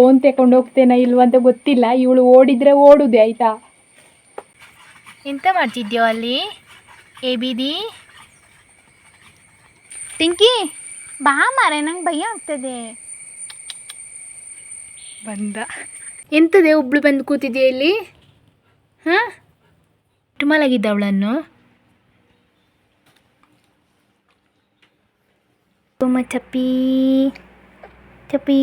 Phone ತಗೊಂಡು ಹೋಗ್ತೇನ ಇಲ್ವ ಅಂತ ಗೊತ್ತಿಲ್ಲ. ಇವಳು ಓಡಿದ್ರೆ ಓಡುದೆ ಆಯ್ತಾ? ಎಂತ ಮಾಡ್ತಿದ್ಯೋ ಅಲ್ಲಿ? ಎ ಬಿದಿ ಟಿಂಕಿ ಬಾ ಮಾರೆ ನಂಗೆ ಭಯ ಆಗ್ತದೆ. ಬಂದ. ಎಂತದೆ ಒಬ್ಳು ಬಂದು ಕೂತಿದ್ಯಾ ಇಲ್ಲಿ? ಹಾಂ? ಮಲಗಿದ್ದ ಅವಳನ್ನು ಚಪ್ಪಿ ಚಪ್ಪಿ.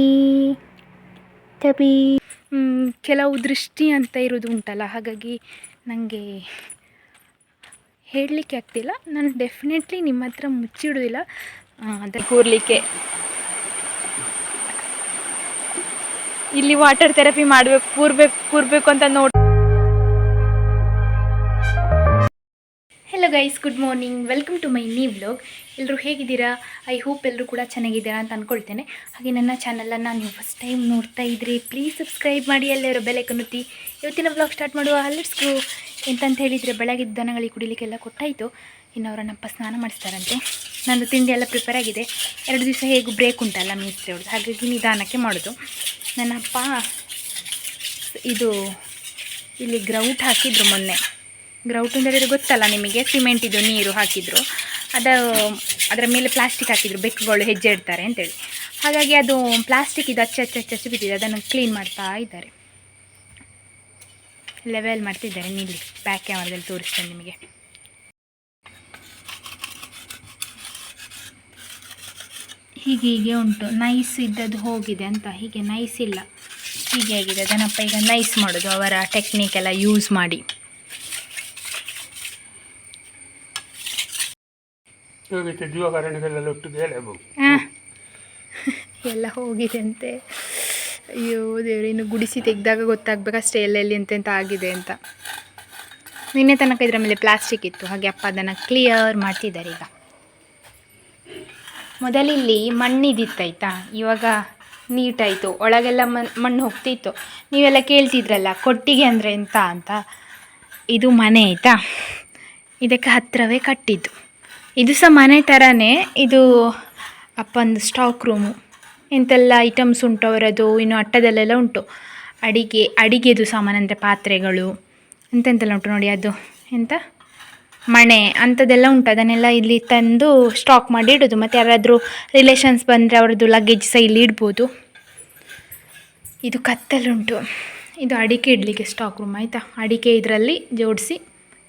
ಹ್ಮ್, ಕೆಲವು ದೃಷ್ಟಿ ಅಂತ ಇರೋದು ಉಂಟಲ್ಲ ಹಾಗಾಗಿ ನನಗೆ ಹೇಳಲಿಕ್ಕೆ ಆಗ್ತಿಲ್ಲ. ನಾನು ಡೆಫಿನೆಟ್ಲಿ ನಿಮ್ಮ ಹತ್ರ ಮುಚ್ಚಿಡೋದಿಲ್ಲ ಅದ ಕೂರಲಿಕ್ಕೆ. ಇಲ್ಲಿ ವಾಟರ್ ಥೆರಪಿ ಮಾಡಬೇಕು ಕೂರ್ಬೇಕು ಕೂರಬೇಕು ಅಂತ ನೋಡಿ hello guys good morning welcome to my new vlog I ಹೇಗಿದ್ದೀರಾ? ಐ ಹೋಪ್ ಎಲ್ಲರೂ ಕೂಡ ಚೆನ್ನಾಗಿದ್ದೀರಾ ಅಂತ ಅಂದ್ಕೊಳ್ತೇನೆ ಹಾಗೆ ನನ್ನ ಚಾನಲನ್ನು ನೀವು ಫಸ್ಟ್ ಟೈಮ್ ನೋಡ್ತಾ ಇದ್ರಿ ಪ್ಲೀಸ್ ಸಬ್ಸ್ಕ್ರೈಬ್ ಮಾಡಿ ಅಲ್ಲಿರೋ ಬೆಲೆ ಕನ್ನುತ್ತಿ ಇವತ್ತಿನ ವ್ಲಾಗ್ ಸ್ಟಾರ್ಟ್ ಮಾಡುವ ಅಲ್ಲಿಡ್ಸ್ಕು ಎಂತಂತ ಹೇಳಿದರೆ ಬೆಳಗ್ಗೆ ದನಗಳಿಗೆ ಕುಡಿಲಿಕ್ಕೆಲ್ಲ ಕೊಟ್ಟಾಯಿತು. ಇನ್ನು ಅವರನ್ನಪ್ಪ ಸ್ನಾನ ಮಾಡಿಸ್ತಾರಂತೆ. ನಂದು ತಿಂಡಿ ಎಲ್ಲ ಪ್ರಿಪೇರ್ ಆಗಿದೆ. ಎರಡು ದಿವಸ ಹೇಗೂ ಬ್ರೇಕ್ ಉಂಟಲ್ಲ ಮೇಸ್ತ್ರಿ ಅವ್ರದ್ದು. ಹಾಗಾಗಿ ನಿಧಾನಕ್ಕೆ ಮಾಡೋದು. ನನ್ನ ಅಪ್ಪ ಇದು ಇಲ್ಲಿ ಗ್ರೌಟ್ ಹಾಕಿದ್ರು ಮೊನ್ನೆ. ಗ್ರೌಟ್ ಅಂದರೆ ಗೊತ್ತಲ್ಲ ನಿಮಗೆ? ಸಿಮೆಂಟ್ ಇದು ನೀರು ಹಾಕಿದ್ರು. ಅದು, ಅದರ ಮೇಲೆ ಪ್ಲಾಸ್ಟಿಕ್ ಹಾಕಿದ್ರು, ಬೆಕ್ಕುಗಳು ಹೆಜ್ಜೆ ಇಡ್ತಾರೆ ಅಂತೇಳಿ. ಹಾಗಾಗಿ ಅದು ಪ್ಲಾಸ್ಟಿಕ್ ಇದು ಅಚ್ಚ ಅಚ್ಚ ಅಚ್ಚ ಬಿದ್ದಿದೆ. ಅದನ್ನು ಕ್ಲೀನ್ ಮಾಡ್ತಾ ಇದ್ದಾರೆ. ಲೆವೆಲ್ ಮಾಡ್ತಿದ್ದಾರೆ ನಿಲ್ಲಿ ಬ್ಯಾಕ್ ಕ್ಯಾಮ್ರಾದಲ್ಲಿ ತೋರಿಸ್ತೇನೆ ನಿಮಗೆ. ಹೀಗೆ ಹೀಗೆ ಉಂಟು. ನೈಸ್ ಇದ್ದದ್ದು ಹೋಗಿದೆ ಅಂತ. ಹೀಗೆ ನೈಸ್ ಇಲ್ಲ. ಹೀಗೆ ಆಗಿದೆ. ಅದನ್ನಪ್ಪ ಈಗ ನೈಸ್ ಮಾಡೋದು. ಅವರ ಟೆಕ್ನಿಕ್ ಎಲ್ಲ ಯೂಸ್ ಮಾಡಿ. ಹೋಗಿತ್ತು ಜೀವಕಾರಣಗಳೆಲ್ಲ ಹೇಳಬಹುದು. ಎಲ್ಲ ಹೋಗಿದೆ ಅಂತೆ. ಅಯ್ಯೋ, ದೇವ್ರಿ, ಇನ್ನು ಗುಡಿಸಿ ತೆಗೆದಾಗ ಗೊತ್ತಾಗಬೇಕಷ್ಟೇ ಎಲ್ಲೆಲ್ಲಿ ಎಂತೆಂತ ಆಗಿದೆ ಅಂತ. ನಿನ್ನೆ ತನಕ ಇದರ ಮೇಲೆ ಪ್ಲಾಸ್ಟಿಕ್ ಇತ್ತು. ಹಾಗೆ ಅಪ್ಪ ಅದನ್ನು ಕ್ಲಿಯರ್ ಮಾಡ್ತಿದ್ದಾರೆ ಈಗ. ಮೊದಲಿಲ್ಲಿ ಮಣ್ಣಿದಿತ್ತಾಯ್ತಾ? ಇವಾಗ ನೀಟಾಯಿತು. ಒಳಗೆಲ್ಲ ಮಣ್ಣು ಹೋಗ್ತಿತ್ತು. ನೀವೆಲ್ಲ ಕೇಳ್ತಿದ್ರಲ್ಲ, ಕೊಟ್ಟಿಗೆ ಅಂದರೆ ಎಂತ ಅಂತ. ಇದು ಮನೆ ಆಯಿತಾ? ಇದಕ್ಕೆ ಹತ್ತಿರವೇ ಕಟ್ಟಿದ್ದು. ಇದು ಸಹ ಮನೆ ಥರನೇ ಇದು ಅಪ್ಪಂದು ಸ್ಟಾಕ್ ರೂಮು ಎಂತೆಲ್ಲ ಐಟಮ್ಸ್ ಉಂಟು ಅವರದ್ದು? ಇನ್ನು ಅಟ್ಟದಲ್ಲೆಲ್ಲ ಉಂಟು. ಅಡಿಗೆ, ಅಡಿಗೆದು ಸಾಮಾನು ಅಂದರೆ ಪಾತ್ರೆಗಳು, ಎಂತೆಂತೆಲ್ಲ ಉಂಟು ನೋಡಿ ಅದು. ಎಂತ? ಮಣೆ, ಅಂಥದ್ದೆಲ್ಲ ಉಂಟು. ಅದನ್ನೆಲ್ಲ ಇಲ್ಲಿ ತಂದು ಸ್ಟಾಕ್ ಮಾಡಿ ಇಡೋದು. ಮತ್ತು ಯಾರಾದರೂ ರಿಲೇಷನ್ಸ್ ಬಂದರೆ ಅವರದ್ದು ಲಗೇಜ್ ಸಹ ಇಲ್ಲಿ ಇಡ್ಬೋದು. ಇದು ಕತ್ತಲುಂಟು. ಇದು ಅಡಿಕೆ ಇಡಲಿಕ್ಕೆ ಸ್ಟಾಕ್ ರೂಮ್ ಆಯಿತಾ? ಅಡಿಕೆ ಇದರಲ್ಲಿ ಜೋಡಿಸಿ.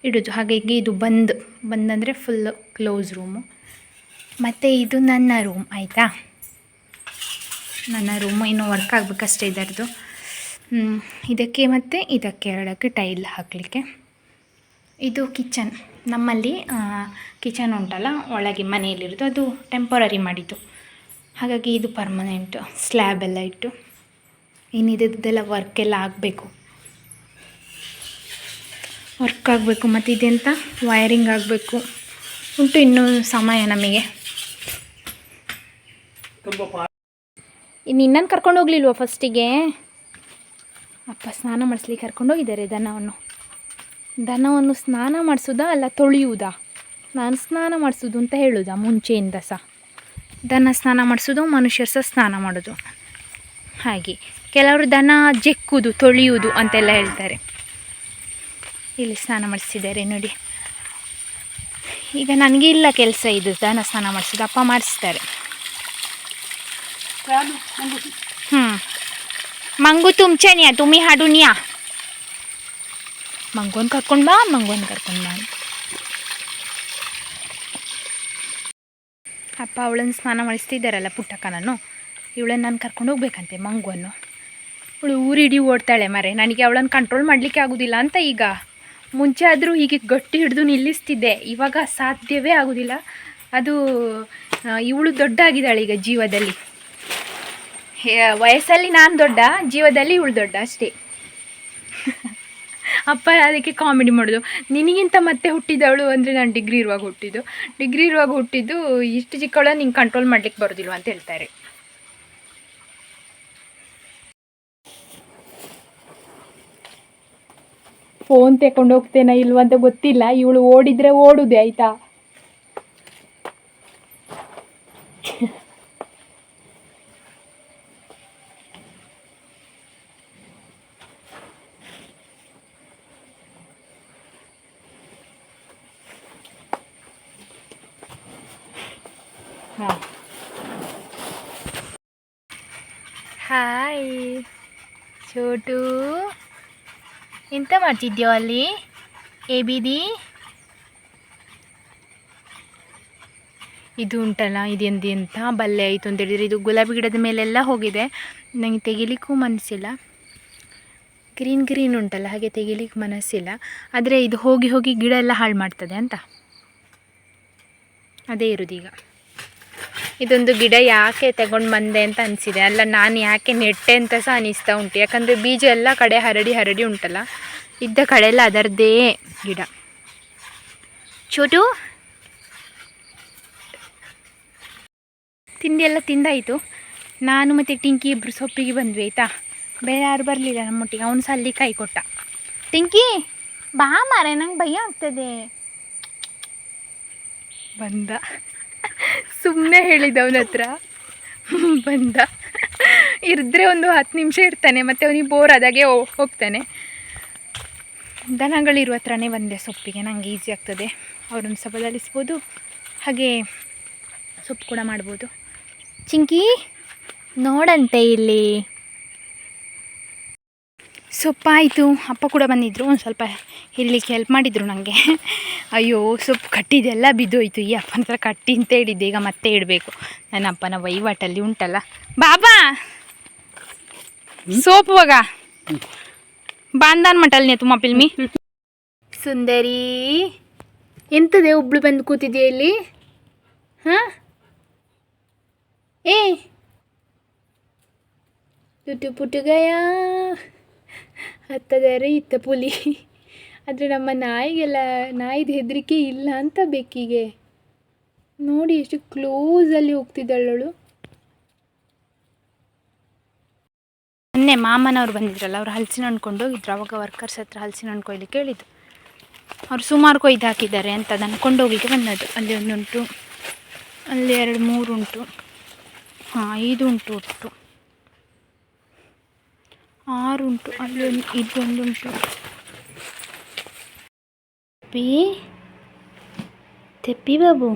ಇಡೋದು ಹಾಗಾಗಿ ಇದು ಬಂದ್ ಬಂದ್ ಫುಲ್ ಕ್ಲೋಸ್ ರೂಮು ಮತ್ತು ಇದು ನನ್ನ ರೂಮ್ ಆಯಿತಾ? ನನ್ನ ರೂಮು ಇನ್ನೂ ವರ್ಕ್ ಆಗಬೇಕಷ್ಟೇ ಇದರದ್ದು ಹ್ಮ್, ಇದಕ್ಕೆ ಮತ್ತು ಇದಕ್ಕೆ ಎರಡಕ್ಕೆ ಟೈಲ್ ಹಾಕಲಿಕ್ಕೆ. ಇದು ಕಿಚನ್ ನಮ್ಮಲ್ಲಿ ಕಿಚನ್ ಉಂಟಲ್ಲ ಒಳಗೆ ಮನೆಯಲ್ಲಿರೋದು ಅದು ಟೆಂಪರರಿ ಮಾಡಿದ್ದು. ಹಾಗಾಗಿ ಇದು ಪರ್ಮನೆಂಟು ಸ್ಲ್ಯಾಬ್ ಎಲ್ಲ ಇಟ್ಟು ಇನ್ನಿದ್ದೆಲ್ಲ ವರ್ಕೆಲ್ಲ ಆಗಬೇಕು. ವರ್ಕ್ ಆಗಬೇಕು ಮತ್ತು ಇದೆಂತ? ವೈರಿಂಗ್ ಆಗಬೇಕು. ಉಂಟು ಇನ್ನೂ ಸಮಯ ನಮಗೆ. ಇನ್ನು ಇನ್ನನ್ನು ಕರ್ಕೊಂಡು ಹೋಗ್ಲಿಲ್ವ ಫಸ್ಟಿಗೆ? ಅಪ್ಪ ಸ್ನಾನ ಮಾಡಿಸ್ಲಿಕ್ಕೆ ಕರ್ಕೊಂಡೋಗಿದ್ದಾರೆ ದನವನ್ನು. ದನವನ್ನು ಸ್ನಾನ ಮಾಡಿಸೋದಾ ಅಲ್ಲ ತೊಳೆಯುವುದಾ? ನಾನು ಸ್ನಾನ ಮಾಡಿಸೋದು ಅಂತ ಹೇಳೋದಾ ಮುಂಚೆಯಿಂದ ಸಹ? ದನ ಸ್ನಾನ ಮಾಡಿಸೋದು ಮನುಷ್ಯರು ಸಹ ಸ್ನಾನ ಮಾಡೋದು. ಹಾಗೆ. ಕೆಲವರು ದನ ಜೆಕ್ಕುವುದು ತೊಳೆಯುವುದು ಅಂತೆಲ್ಲ ಹೇಳ್ತಾರೆ. ಇಲ್ಲಿ ಸ್ನಾನ ಮಾಡಿಸಿದ್ದಾರೆ, ನೋಡಿ. ಈಗ ನನಗೆ ಇಲ್ಲ ಕೆಲಸ ಇದು, ದನ ಸ್ನಾನ ಮಾಡಿಸಿದ ಅಪ್ಪ ಮಾಡಿಸ್ತಾರೆ. ಹ್ಞೂ ಮಂಗು ತುಂಬ್ಚನಿಯಾ ತುಮಿ ಹಾಡುನಿಯ ಮಂಗೊಂದು ಕರ್ಕೊಂಡು ಬಾ ಮಂಗುವನ್ನು ಕರ್ಕೊಂಡು ಬಾ ಅಪ್ಪ ಅವಳನ್ನು ಸ್ನಾನ ಮಾಡಿಸ್ತಿದ್ದಾರಲ್ಲ ಪುಟ್ಟಕ್ಕನನ್ನು, ಇವಳನ್ನು ನಾನು ಕರ್ಕೊಂಡು ಹೋಗ್ಬೇಕಂತೆ ಮಂಗುವನ್ನು. ಇವಳು ಊರಿಡಿ ಓಡ್ತಾಳೆ ಮರೆ, ನನಗೆ ಅವಳನ್ನು ಕಂಟ್ರೋಲ್ ಮಾಡಲಿಕ್ಕೆ ಆಗೋದಿಲ್ಲ ಅಂತ ಈಗ. ಮುಂಚೆ ಆದರೂ ಹೀಗೆ ಗಟ್ಟಿ ಹಿಡಿದು ನಿಲ್ಲಿಸ್ತಿದ್ದೆ. ಇವಾಗ ಸಾಧ್ಯವೇ ಆಗೋದಿಲ್ಲ. ಅದು ಇವಳು ದೊಡ್ಡ ಆಗಿದ್ದಾಳೆ ಈಗ ಜೀವದಲ್ಲಿ. ವಯಸ್ಸಲ್ಲಿ ನಾನು ದೊಡ್ಡ, ಜೀವದಲ್ಲಿ ಇವಳು ದೊಡ್ಡ ಅಷ್ಟೇ. ಅಪ್ಪ ಅದಕ್ಕೆ ಕಾಮಿಡಿ ಮಾಡೋದು. ನಿನಗಿಂತ ಮತ್ತೆ ಹುಟ್ಟಿದವಳು ಅಂದರೆ ನಾನು ಡಿಗ್ರಿ ಇರುವಾಗ ಹುಟ್ಟಿದ್ದು. ಡಿಗ್ರಿ ಇರುವಾಗ ಹುಟ್ಟಿದ್ದು ಇಷ್ಟು ಚಿಕ್ಕವಳ ನಿಂಗೆ ಕಂಟ್ರೋಲ್ ಮಾಡ್ಲಿಕ್ಕೆ ಬರೋದಿಲ್ವ ಅಂತ ಹೇಳ್ತಾರೆ. ಫೋನ್ ತಗೊಂಡು ಹೋಗ್ತೇನಾ ಇಲ್ವಂತ ಗೊತ್ತಿಲ್ಲ. ಇವಳು ಓಡಿದ್ರೆ ಓಡುದೆ ಆಯ್ತಾ? ಹಾಯ್ ಚೋಟು ಎಂತ ಮಾಡ್ತಿದ್ಯೋ ಅಲ್ಲಿ? ಎ ಬಿದಿ ಇದು ಉಂಟಲ್ಲ ಇದೆಂದು ಎಂಥ ಬಲ್ಲೆ ಆಯಿತು ಅಂತ ಹೇಳಿದರೆ ಇದು ಗುಲಾಬಿ ಗಿಡದ ಮೇಲೆಲ್ಲ ಹೋಗಿದೆ. ನನಗೆ ತೆಗಿಲಿಕ್ಕೂ ಮನಸ್ಸಿಲ್ಲ. ಗ್ರೀನ್ ಗ್ರೀನ್ ಉಂಟಲ್ಲ, ಹಾಗೆ ತೆಗಿಲಿಕ್ಕೆ ಮನಸ್ಸಿಲ್ಲ. ಆದರೆ ಇದು ಹೋಗಿ ಹೋಗಿ ಗಿಡ ಎಲ್ಲ ಹಾಳು ಮಾಡ್ತದೆ ಅಂತ. ಅದೇ ಇರೋದೀಗ. ಇದೊಂದು ಗಿಡ ಯಾಕೆ ತಗೊಂಡು ಬಂದೆ ಅಂತ ಅನಿಸಿದೆ. ಅಲ್ಲ, ನಾನು ಯಾಕೆ ನೆಟ್ಟೆ ಅಂತ ಸಹ ಅನಿಸ್ತಾ ಉಂಟು. ಯಾಕಂದರೆ ಬೀಜ ಎಲ್ಲ ಕಡೆ ಹರಡಿ ಹರಡಿ ಉಂಟಲ್ಲ. ಇದ್ದ ಕಡೆ ಎಲ್ಲ ಅದರದ್ದೇ ಗಿಡ. ಚೋಟು? ತಿಂಡಿ ಎಲ್ಲ ತಿಂದಾಯಿತು. ನಾನು ಮತ್ತು ಟಿಂಕಿ ಇಬ್ಬರು ಸೊಪ್ಪಿಗೆ ಬಂದ್ವಿ, ಆಯ್ತಾ? ಬೇರೆ ಯಾರು ಬರಲಿಲ್ಲ ನಮ್ಮೊಟ್ಟಿಗೆ, ಅವನು ಸಲ್ಲಿ ಕೈ ಕೊಟ್ಟ. ಟಿಂಕಿ, ಬಾ ಮಾರೆ, ನಂಗೆ ಭಯ ಆಗ್ತದೆ. ಬಂದ. ಸುಮ್ಮನೆ ಹೇಳಿದ ಅವನ ಹತ್ರ. ಬಂದ. ಇರಿದ್ರೆ ಒಂದು ಹತ್ತು ನಿಮಿಷ ಇರ್ತಾನೆ, ಮತ್ತು ಅವನಿಗೆ ಬೋರ್ ಆದಾಗೆ ಹೋಗ್ತಾನೆ. ದನಗಳಿರುವ ಹತ್ರನೇ ಬಂದೆ ಸೊಪ್ಪಿಗೆ. ನನಗೆ ಈಸಿ ಆಗ್ತದೆ. ಅವ್ರನ್ನ ಸಹ ಬದಲಿಸ್ಬೋದು. ಹಾಗೆ ಸೊಪ್ಪು ಕೂಡ ಮಾಡ್ಬೋದು. ಚಿಂಕಿ ನೋಡಂತೆ ಇಲ್ಲಿ. ಸೊಪ್ಪಾಯಿತು. ಅಪ್ಪ ಕೂಡ ಬಂದಿದ್ದರು ಒಂದು ಸ್ವಲ್ಪ ಇರಲಿಕ್ಕೆ ಹೆಲ್ಪ್ ಮಾಡಿದರು ನನಗೆ ಅಯ್ಯೋ ಸೊಪ್ಪು ಕಟ್ಟಿದೆಲ್ಲ ಬಿದ್ದೋಯ್ತು. ಈ ಅಪ್ಪನ ಹತ್ರ ಕಟ್ಟಿ ಅಂತ ಹೇಳಿದ್ದೆ. ಈಗ ಮತ್ತೆ ಇಡಬೇಕು. ನನ್ನ ಅಪ್ಪನ ವಹಿವಾಟಲ್ಲಿ ಉಂಟಲ್ಲ. ಬಾಬಾ! ಸೋಪು ಹೋಗ ಮಟಲ್ ಮಟಲ್ನೇ ತುಮ್ಮ ಪಿಲ್ಮಿ ಸುಂದರಿ. ಎಂತದೆ ಒಬ್ಳು ಬಂದು ಕೂತಿದೆಯಾ ಇಲ್ಲಿ? ಹಾಂ? ಏ? ತುಟು ಪುಟುಗಯ. ಹತ್ತದರೆ ಇತ್ತ ಪುಲಿ. ಆದರೆ ನಮ್ಮ ನಾಯಿಗೆಲ್ಲ, ನಾಯಿದು ಹೆದರಿಕೆ ಇಲ್ಲ ಅಂತ ಬೆಕ್ಕಿಗೆ. ನೋಡಿ ಎಷ್ಟು ಕ್ಲೋಸಲ್ಲಿ ಹೋಗ್ತಿದ್ದಾಳವಳು ಮೊನ್ನೆ ಮಾಮನವ್ರು ಬಂದಿದ್ರಲ್ಲ, ಅವ್ರು ಹಲಸಿನ ಹಣ್ಣು ಕೊಂಡು ಹೋಗಿದ್ರು ಅವಾಗ ವರ್ಕರ್ಸ್ ಹತ್ರ ಹಲಸಿನ ಹಣ್ಣು ಕೊಯ್ಲಿಕ್ಕೆ ಅವ್ರು ಸುಮಾರು ಕೊಯ್ದು ಹಾಕಿದ್ದಾರೆ ಅಂತ ಅದನ್ನು ಕೊಂಡೋಗ್ಲಿಕ್ಕೆ ಬಂದದ್ದು. ಅಲ್ಲಿ ಒಂದುಂಟು, ಅಲ್ಲಿ ಎರಡು ಮೂರು ಉಂಟು ಹಾಂ ಐದು ಉಂಟು ಒಟ್ಟು. ಆರು ಉಂಟು ಅಲ್ಲಿ ಒಂದು, ಇದೊಂದುಂಟು. ತೆಪ್ಪಿ ತೆಪ್ಪಿ ಬಾಬು.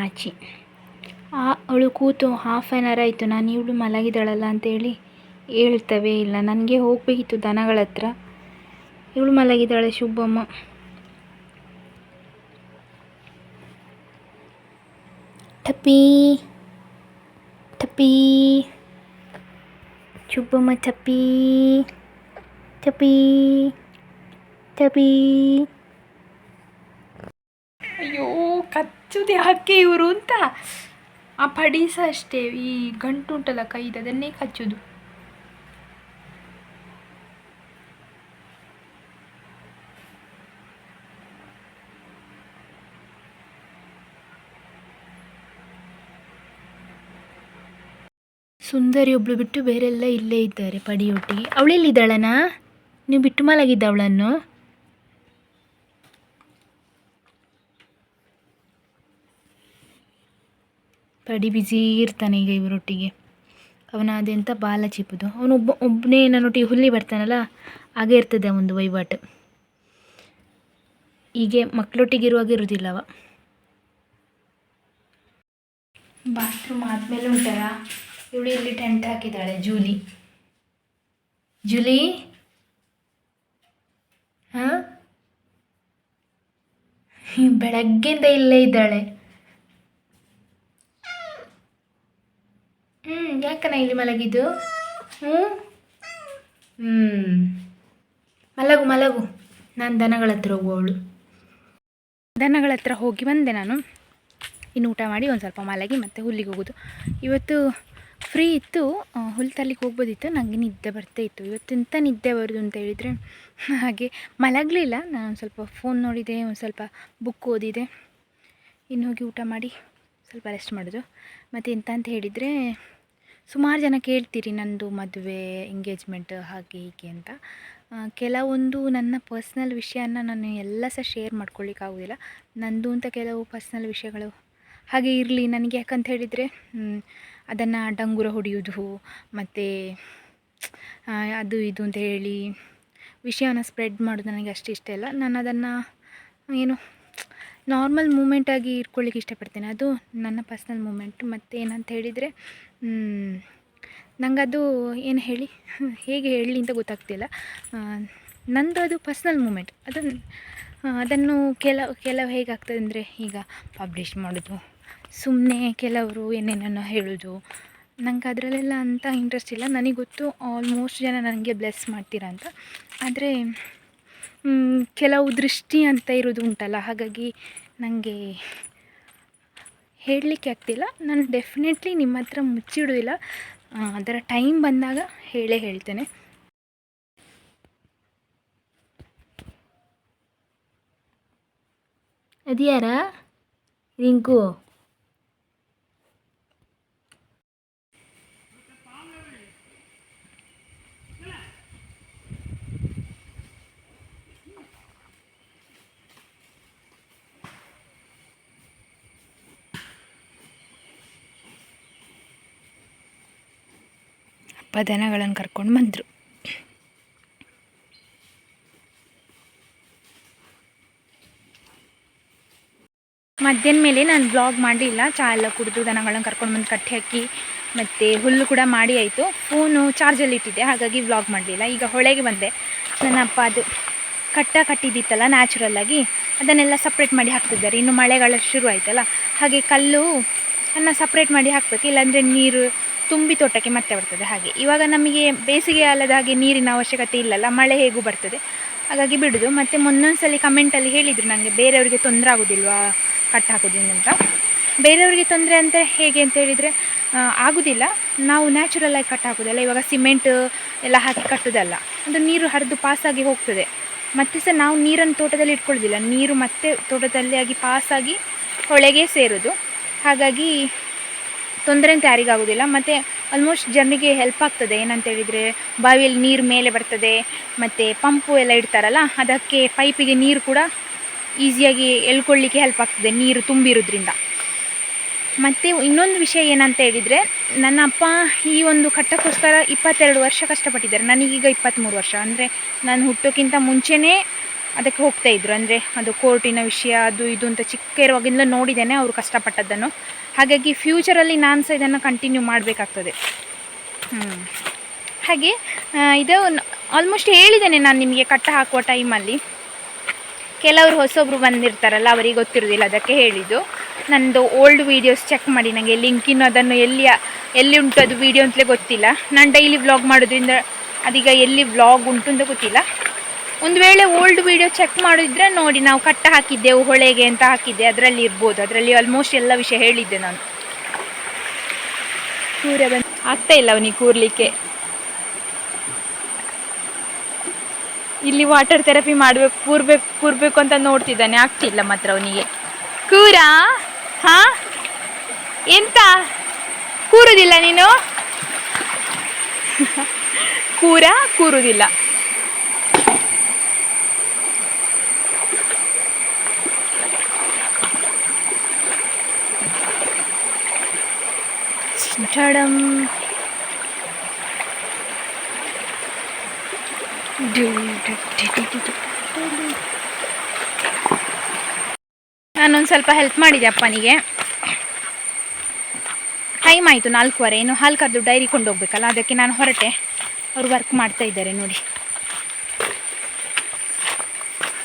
ತಾಚಿ ಆ ಅವಳು ಕೂತು ಹಾಫ್ ಆನ್ ಅವರ್ ಆಯಿತು, ನಾನು ಇವಳು ಮಲಗಿದಾಳಲ್ಲ ಅಂತೇಳಿ ಹೇಳ್ತವೇ ಇಲ್ಲ. ನನಗೆ ಹೋಗಬೇಕಿತ್ತು ದನಗಳ ಹತ್ರ. ಇವಳು ಮಲಗಿದ್ದಾಳೆ ಶುಭಮ್ಮ. ಟಪ್ಪಿ ಟಪ್ಪಿ ಶುಭಮ್ಮ ಟಪಿ ಟಪಿ ಟಪ್ಪಿ ಅಯ್ಯೋ ಕಚ್ಚುದು ಯಾಕೆ ಇವರು ಅಂತ. ಆ ಪಡೀಸ ಅಷ್ಟೇ, ಈ ಗಂಟು ಉಂಟಲ್ಲ ಕೈದು ಅದನ್ನೇ ಕಚ್ಚುದು. ಸುಂದರಿ ಒಬ್ಳು ಬಿಟ್ಟು ಬೇರೆಲ್ಲ ಇಲ್ಲೇ ಇದ್ದಾರೆ ಪಡಿಯೊಟ್ಟಿಗೆ. ಅವಳೆಲ್ಲಿದ್ದಾಳನ ನೀವು ಬಿಟ್ಟು ಮಲಗಿದ್ದ ಅವಳನ್ನು? ಪಡಿ ಬಿಸಿ ಇರ್ತಾನೆ ಈಗ ಇವರೊಟ್ಟಿಗೆ. ಅವನ ಅದೆಂತ ಬಾಲ ಚಿಪ್ಪುದು. ಅವನು ಒಬ್ಬ ಒಬ್ಬನೇ ನನ್ನೊಟ್ಟಿಗೆ ಹುಲ್ಲಿ ಬರ್ತಾನಲ್ಲ, ಹಾಗೆ ಇರ್ತದೆ ಒಂದು ವಹಿವಾಟು ಹೀಗೆ ಮಕ್ಕಳೊಟ್ಟಿಗೆ ಇರುವಾಗ ಇರುವುದಿಲ್ಲ ಅವ. ಬಾತ್ರೂಮ್ ಆದಮೇಲೆ ಉಂಟಲ್ಲ, ಇವಳು ಇಲ್ಲಿ ಟೆಂಟ್ ಹಾಕಿದ್ದಾಳೆ, ಜೂಲಿ. ಜೂಲಿ? ಹಾಂ? ಬೆಳಗ್ಗೆಯಿಂದ ಇಲ್ಲೇ ಇದ್ದಾಳೆ. ಹ್ಞೂ ಯಾಕನ ಇಲ್ಲಿ ಮಲಗಿದ್ದು? ಹ್ಞೂ ಹ್ಞೂ ಮಲಗು ಮಲಗು. ನಾನು ದನಗಳ ಹತ್ರ ಹೋಗುವವಳು ದನಗಳ ಹತ್ರ ಹೋಗಿ ಬಂದೆ ನಾನು. ಇನ್ನು ಊಟ ಮಾಡಿ ಒಂದು ಸ್ವಲ್ಪ ಮಲಗಿ ಮತ್ತೆ ಹುಲ್ಲಿಗೆ ಹೋಗೋದು. ಇವತ್ತು ಫ್ರೀ ಇತ್ತು. ಹುಲ್ ತರ್ಲಿಕ್ಕೆ ಹೋಗ್ಬೋದಿತ್ತು. ನನಗೆ ನಿದ್ದೆ ಬರ್ತಾ ಇತ್ತು. ಇವತ್ತು ಎಂಥ ನಿದ್ದೆ ಬರೋದು ಅಂತ ಹೇಳಿದರೆ ಹಾಗೆ ಮಲಗಲಿಲ್ಲ. ನಾನು ಸ್ವಲ್ಪ ಫೋನ್ ನೋಡಿದೆ, ಒಂದು ಸ್ವಲ್ಪ ಬುಕ್ ಓದಿದೆ. ಇನ್ನು ಹೋಗಿ ಊಟ ಮಾಡಿ ಸ್ವಲ್ಪ ರೆಸ್ಟ್ ಮಾಡೋದು. ಮತ್ತು ಎಂತ ಅಂತ ಹೇಳಿದರೆ ಸುಮಾರು ಜನ ಕೇಳ್ತೀರಿ ನಂದು ಮದುವೆ ಎಂಗೇಜ್ಮೆಂಟ್ ಹಾಗೆ ಹೀಗೆ ಅಂತ. ಕೆಲವೊಂದು ನನ್ನ ಪರ್ಸ್ನಲ್ ವಿಷಯನ ನಾನು ಎಲ್ಲ ಸಹ ಶೇರ್ ಮಾಡ್ಕೊಳ್ಳಿಕ್ಕಾಗೋದಿಲ್ಲ ನಂದು ಅಂತ ಕೆಲವು ಪರ್ಸ್ನಲ್ ವಿಷಯಗಳು ಹಾಗೆ ಇರಲಿ. ನನಗೆ ಯಾಕಂತ ಹೇಳಿದರೆ ಅದನ್ನು ಡಂಗುರ ಹೊಡೆಯೋದು ಮತ್ತು ಅದು ಇದು ಅಂತ ಹೇಳಿ ವಿಷಯನ ಸ್ಪ್ರೆಡ್ ಮಾಡೋದು ನನಗೆ ಅಷ್ಟು ಇಷ್ಟ ಇಲ್ಲ. ನಾನು ಅದನ್ನು, ಏನು ನಾರ್ಮಲ್ ಮೂಮೆಂಟಾಗಿ ಇಟ್ಕೊಳ್ಳಿಕ್ಕೆ ಇಷ್ಟಪಡ್ತೇನೆ. ಅದು ನನ್ನ ಪರ್ಸ್ನಲ್ ಮೂಮೆಂಟ್ ಮತ್ತು ಏನಂತ ಹೇಳಿದರೆ ನನಗದು ಏನು ಹೇಳಿ? ಹೇಗೆ ಹೇಳಲಿ ಅಂತ ಗೊತ್ತಾಗ್ತಿಲ್ಲ. ನನ್ನದು ನಂದು ಅದು ಪರ್ಸ್ನಲ್ ಮೂಮೆಂಟ್ ಅದನ್ನು ಅದನ್ನು ಕೆಲವು ಕೆಲವು ಹೇಗಾಗ್ತದೆ ಅಂದರೆ ಈಗ ಪಬ್ಲಿಷ್ ಮಾಡೋದು ಸುಮ್ಮನೆ ಕೆಲವರು ಏನೇನೋ ಹೇಳೋದು ನಂಗೆ ಅದರಲ್ಲೆಲ್ಲ ಅಂತ ಇಂಟ್ರೆಸ್ಟ್ ಇಲ್ಲ. ನನಗೆ ಗೊತ್ತು ಆಲ್ಮೋಸ್ಟ್ ಜನ ನನಗೆ ಬ್ಲೆಸ್ ಮಾಡ್ತೀರಾ ಅಂತ. ಆದರೆ ಕೆಲವು ದೃಷ್ಟಿ ಅಂತ ಇರೋದು ಉಂಟಲ್ಲ, ಹಾಗಾಗಿ ನನಗೆ ಹೇಳಲಿಕ್ಕೆ ಆಗ್ತಿಲ್ಲ. ನಾನು ಡೆಫಿನೆಟ್ಲಿ ನಿಮ್ಮ ಹತ್ರ ಮುಚ್ಚಿಡೋದಿಲ್ಲ ಅದರ ಟೈಮ್ ಬಂದಾಗ ಹೇಳೇ ಹೇಳ್ತೇನೆ. ಅದ್ಯಾರ? ರಿಂಕು? ಅಪ್ಪ ದನಗಳನ್ನು ಕರ್ಕೊಂಡು ಬಂದರು. ಮಧ್ಯಾಹ್ನ ಮೇಲೆ ನಾನು ಬ್ಲಾಗ್ ಮಾಡಲಿಲ್ಲ. ಚಾ ಎಲ್ಲ ಕುಡಿದು ದನಗಳನ್ನು ಕರ್ಕೊಂಡು ಬಂದು ಕಟ್ಟಿ ಹಾಕಿ, ಮತ್ತು ಹುಲ್ಲು ಕೂಡ ಮಾಡಿ ಆಯಿತು. ಫೋನು ಚಾರ್ಜಲ್ಲಿ ಇಟ್ಟಿದ್ದೆ, ಹಾಗಾಗಿ ಬ್ಲಾಗ್ ಮಾಡಲಿಲ್ಲ. ಈಗ ಹೊಳೆಗೆ ಬಂದೆ. ನನ್ನ ಅಪ್ಪ ಅದು ಕಟ್ಟ ಕಟ್ಟಿದ್ದಿತ್ತಲ್ಲ ನ್ಯಾಚುರಲ್ಲಾಗಿ ಅದನ್ನೆಲ್ಲ ಸಪ್ರೇಟ್ ಮಾಡಿ ಹಾಕ್ತಿದ್ದಾರೆ. ಇನ್ನು ಮಳೆಗಾಲ ಶುರು ಆಯ್ತಲ್ಲ. ಹಾಗೆ ಕಲ್ಲು ಅನ್ನ ಸಪ್ರೇಟ್ ಮಾಡಿ ಹಾಕಬೇಕು. ಇಲ್ಲಾಂದರೆ ನೀರು ತುಂಬಿ ತೋಟಕ್ಕೆ ಮತ್ತೆ ಬರ್ತದೆ. ಹಾಗೆ ಇವಾಗ ನಮಗೆ ಬೇಸಿಗೆ ಅಲ್ಲದ ಹಾಗೆ ನೀರಿನ ಅವಶ್ಯಕತೆ ಇಲ್ಲಲ್ಲ, ಮಳೆ ಹೇಗೂ ಬರ್ತದೆ. ಹಾಗಾಗಿ ಬಿಡೋದು. ಮತ್ತು ಮೊನ್ನೊಂದ್ಸಲಿ ಕಮೆಂಟಲ್ಲಿ ಹೇಳಿದರು ನನಗೆ ಬೇರೆಯವರಿಗೆ ತೊಂದರೆ ಆಗೋದಿಲ್ವಾ, ಕಟ್ ಹಾಕೋದ್ರಿಂದ ಅಂತ. ಬೇರೆಯವರಿಗೆ ತೊಂದರೆ ಅಂತ ಹೇಗೆ ಅಂತ ಹೇಳಿದರೆ ಆಗೋದಿಲ್ಲ. ನಾವು ನ್ಯಾಚುರಲಾಗಿ ಕಟ್ ಹಾಕೋದಲ್ಲ. ಇವಾಗ ಸಿಮೆಂಟ್ ಎಲ್ಲ ಹಾಕಿ ಕಟ್ಟೋದಲ್ಲ. ಅದು ನೀರು ಹರಿದು ಪಾಸಾಗಿ ಹೋಗ್ತದೆ. ಮತ್ತೆ ಸಹ ನಾವು ನೀರನ್ನು ತೋಟದಲ್ಲಿ ಇಟ್ಕೊಳ್ಳೋದಿಲ್ಲ. ನೀರು ಮತ್ತೆ ತೋಟದಲ್ಲಿ ಆಗಿ ಪಾಸಾಗಿ ಹೊಳೆಗೆ ಸೇರೋದು. ಹಾಗಾಗಿ ತೊಂದರೆ ಅಂತ ಯಾರಿಗಾಗೋದಿಲ್ಲ ಮತ್ತು ಆಲ್ಮೋಸ್ಟ್ ಜನರಿಗೆ ಹೆಲ್ಪ್ ಆಗ್ತದೆ. ಏನಂತ ಹೇಳಿದರೆ ಬಾವಿಯಲ್ಲಿ ನೀರು ಮೇಲೆ ಬರ್ತದೆ, ಮತ್ತು ಪಂಪು ಎಲ್ಲ ಇಡ್ತಾರಲ್ಲ, ಅದಕ್ಕೆ ಪೈಪಿಗೆ ನೀರು ಕೂಡ ಈಸಿಯಾಗಿ ಎಳ್ಕೊಳ್ಳಿಕ್ಕೆ ಹೆಲ್ಪ್ ಆಗ್ತದೆ, ನೀರು ತುಂಬಿರೋದ್ರಿಂದ. ಮತ್ತು ಇನ್ನೊಂದು ವಿಷಯ ಏನಂತ ಹೇಳಿದರೆ, ನನ್ನ ಅಪ್ಪ ಈ ಒಂದು ಕಟ್ಟಕ್ಕೋಸ್ಕರ ಇಪ್ಪತ್ತೆರಡು ವರ್ಷ ಕಷ್ಟಪಟ್ಟಿದ್ದಾರೆ. ನನಗೀಗ ಇಪ್ಪತ್ತ್ಮೂರು ವರ್ಷ. ಅಂದರೆ ನಾನು ಹುಟ್ಟೋಕ್ಕಿಂತ ಮುಂಚೆನೇ ಅದಕ್ಕೆ ಹೋಗ್ತಾ ಇದ್ರು. ಅಂದರೆ ಅದು ಕೋರ್ಟಿನ ವಿಷಯ, ಅದು ಇದು ಅಂತ ಚಿಕ್ಕ ಇರುವಾಗಿಂದ ನೋಡಿದ್ದೇನೆ ಅವರು ಕಷ್ಟಪಟ್ಟದ್ದನ್ನು. ಹಾಗಾಗಿ ಫ್ಯೂಚರಲ್ಲಿ ನಾನು ಸಹ ಇದನ್ನು ಕಂಟಿನ್ಯೂ ಮಾಡಬೇಕಾಗ್ತದೆ. ಹ್ಞೂ ಹಾಗೆ ಇದು ಆಲ್ಮೋಸ್ಟ್ ಹೇಳಿದ್ದೇನೆ ನಾನು ನಿಮಗೆ ಕಟ್ಟ ಹಾಕುವ ಟೈಮಲ್ಲಿ ಕೆಲವರು ಹೊಸೊಬ್ರು ಬಂದಿರ್ತಾರಲ್ಲ, ಅವರಿಗೆ ಗೊತ್ತಿರೋದಿಲ್ಲ ಅದಕ್ಕೆ ಹೇಳಿದ್ದು. ನನ್ನದು ಓಲ್ಡ್ ವೀಡಿಯೋಸ್ ಚೆಕ್ ಮಾಡಿ ನನಗೆ ಲಿಂಕ್ ಇನ್ನು ಅದನ್ನು ಎಲ್ಲಿ ಎಲ್ಲಿ ಉಂಟು ಅದು ವೀಡಿಯೋ ಅಂತಲೇ ಗೊತ್ತಿಲ್ಲ. ನಾನು ಡೈಲಿ ವ್ಲಾಗ್ ಮಾಡೋದ್ರಿಂದ ಅದೀಗ ಎಲ್ಲಿ ವ್ಲಾಗ್ ಉಂಟು ಅಂತ ಗೊತ್ತಿಲ್ಲ. ಒಂದು ವೇಳೆ ಓಲ್ಡ್ ವೀಡಿಯೋ ಚೆಕ್ ಮಾಡಿದ್ರೆ ನೋಡಿ, ನಾವು ಕಟ್ಟ ಹಾಕಿದ್ದೆವು, ಹೊಳೆಗೆ ಅಂತ ಹಾಕಿದ್ದೆ, ಅದರಲ್ಲಿ ಇರ್ಬೋದು. ಅದರಲ್ಲಿ ಆಲ್ಮೋಸ್ಟ್ ಎಲ್ಲ ವಿಷಯ ಹೇಳಿದ್ದೆ ನಾನು. ಕೂರ ಬಂದು ಆಗ್ತಾ ಇಲ್ಲ ಅವನಿಗೆ ಕೂರ್ಲಿಕ್ಕೆ. ಇಲ್ಲಿ ವಾಟರ್ ಥೆರಪಿ ಮಾಡಬೇಕು, ಕೂರ್ಬೇಕು ಕೂರ್ಬೇಕು ಅಂತ ನೋಡ್ತಿದ್ದಾನೆ. ಆಗ್ತಿಲ್ಲ ಮಾತ್ರ ಅವನಿಗೆ. ಕೂರ? ಹಾ? ಎಂತ? ಕೂರುದಿಲ್ಲ ನೀನು? ಕೂರ? ಕೂರುದಿಲ್ಲ. ಡು. ನಾನೊಂದು ಸ್ವಲ್ಪ ಹೆಲ್ಪ್ ಮಾಡಿದೆ ಅಪ್ಪನಿಗೆ. ಟೈಮ್ ಆಯಿತು ನಾಲ್ಕೂವರೆ. ಇನ್ನು ಹಾಲು ಕರೆದು ಡೈರಿ ಕೊಂಡೋಗ್ಬೇಕಲ್ಲ, ಅದಕ್ಕೆ ನಾನು ಹೊರಟೆ. ಅವರು ವರ್ಕ್ ಮಾಡ್ತಾ ಇದ್ದಾರೆ ನೋಡಿ.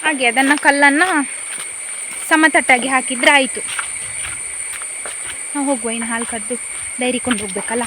ಹಾಗೆ ಅದನ್ನು ಕಲ್ಲನ್ನು ಸಮತಟ್ಟಾಗಿ ಹಾಕಿದ್ರೆ ಆಯಿತು. ನಾವು ಹೋಗುವ, ಇನ್ನು ಹಾಲು ಕರೆದು. ಡೈರಿ ಕೊಂಡು ಹೋಗ್ಬೇಕಲ್ಲ?